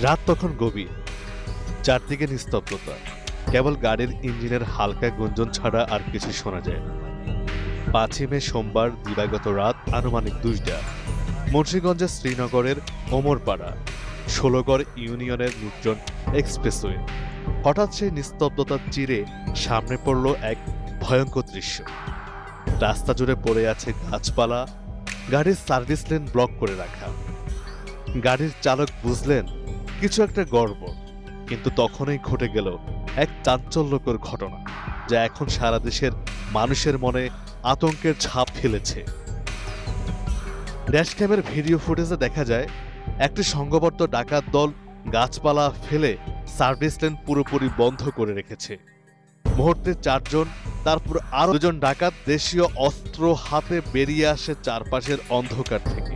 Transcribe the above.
রাত তখন গভীর। চারদিকে নিস্তব্ধতা। কেবল গাড়ির ইঞ্জিনের হালকা গুঞ্জন ছাড়া আর কিছু শোনা যায় না। পাঁচই মে সোমবার দিবাগত রাত আনুমানিক দুইটা। মুন্সীগঞ্জের শ্রীনগরের ওমরপাড়া, ষোলগড় ইউনিয়নের নির্জন এক্সপ্রেসওয়ে। হঠাৎ সেই নিস্তব্ধতা চিরে সামনে পড়ল এক ভয়ঙ্কর দৃশ্য। রাস্তা জুড়ে পড়ে আছে গাছপালা, গাড়ির সার্ভিস লেন ব্লক করে রাখা। গাড়ির চালক বুঝলেন, কিছু একটা গড়বড় কিন্তু তখনই ঘটে গেল এক চাঞ্চল্যকর ঘটনা, যা এখন সারা দেশের মানুষের মনে আতঙ্কের ছাপ ফেলেছে। ড্যাশক্যামের ভিডিও ফুটেজে দেখা যায়, একটি সংঘবদ্ধ ডাকাত দল গাছপালা ফেলে সার্ভিস লেন পুরোপুরি বন্ধ করে রেখেছে। মুহূর্তে চারজন, তারপর আরও দুজন ডাকাত দেশীয় অস্ত্র হাতে বেরিয়ে আসে চারপাশের অন্ধকার থেকে।